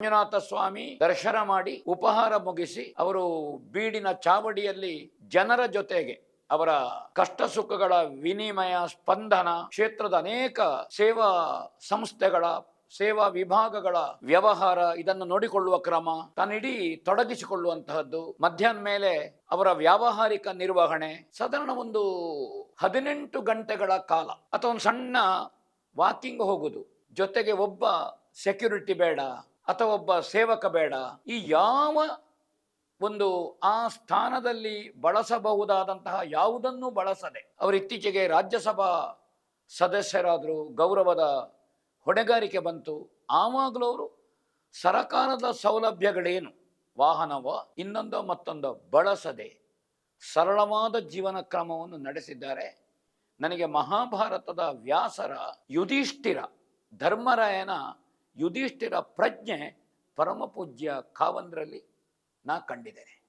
ಮಂಜುನಾಥ ಸ್ವಾಮಿ ದರ್ಶನ ಮಾಡಿ ಉಪಹಾರ ಮುಗಿಸಿ ಅವರು ಬೀಡಿನ ಚಾವಡಿಯಲ್ಲಿ ಜನರ ಜೊತೆಗೆ ಅವರ ಕಷ್ಟ ಸುಖಗಳ ವಿನಿಮಯ, ಸ್ಪಂದನ, ಕ್ಷೇತ್ರದ ಅನೇಕ ಸೇವಾ ಸಂಸ್ಥೆಗಳ, ಸೇವಾ ವಿಭಾಗಗಳ ವ್ಯವಹಾರ ಇದನ್ನು ನೋಡಿಕೊಳ್ಳುವ ಕ್ರಮ ತನ್ನಿಡೀ ತೊಡಗಿಸಿಕೊಳ್ಳುವಂತಹದ್ದು. ಮಧ್ಯಾಹ್ನ ಮೇಲೆ ಅವರ ವ್ಯಾವಹಾರಿಕ ನಿರ್ವಹಣೆ, ಸಾಧಾರಣ ಒಂದು ಹದಿನೆಂಟು ಗಂಟೆಗಳ ಕಾಲ ಅಥವಾ ಒಂದು ಸಣ್ಣ ವಾಕಿಂಗ್ ಹೋಗುದು ಜೊತೆಗೆ ಒಬ್ಬ ಸೆಕ್ಯೂರಿಟಿ ಬೇಡ ಅಥವಾ ಒಬ್ಬ ಸೇವಕ ಬೇಡ, ಈ ಯಾವ ಒಂದು ಆ ಸ್ಥಾನದಲ್ಲಿ ಬಳಸಬಹುದಾದಂತಹ ಯಾವುದನ್ನು ಬಳಸದೆ ಅವರು ಇತ್ತೀಚೆಗೆ ರಾಜ್ಯಸಭಾ ಸದಸ್ಯರಾದರು, ಗೌರವದ ಹೊಣೆಗಾರಿಕೆ ಬಂತು, ಆವಾಗಲೂ ಅವರು ಸರಕಾರದ ಸೌಲಭ್ಯಗಳೇನು? ವಾಹನವ, ಇನ್ನೊಂದೋ ಮತ್ತೊಂದೋ ಬಳಸದೆ ಸರಳವಾದ ಜೀವನ ಕ್ರಮವನ್ನು ನಡೆಸಿದ್ದಾರೆ. ನನಗೆ ಮಹಾಭಾರತದ ವ್ಯಾಸರ ಯುಧಿಷ್ಠಿರ ಧರ್ಮರಾಯನ ಯುಧಿಷ್ಠಿರ ಪ್ರಜ್ಞೆ ಪರಮಪೂಜ್ಯ ಕಾವಂದ್ರಲ್ಲಿ ನಾ ಕಂಡಿದ್ದೇನೆ.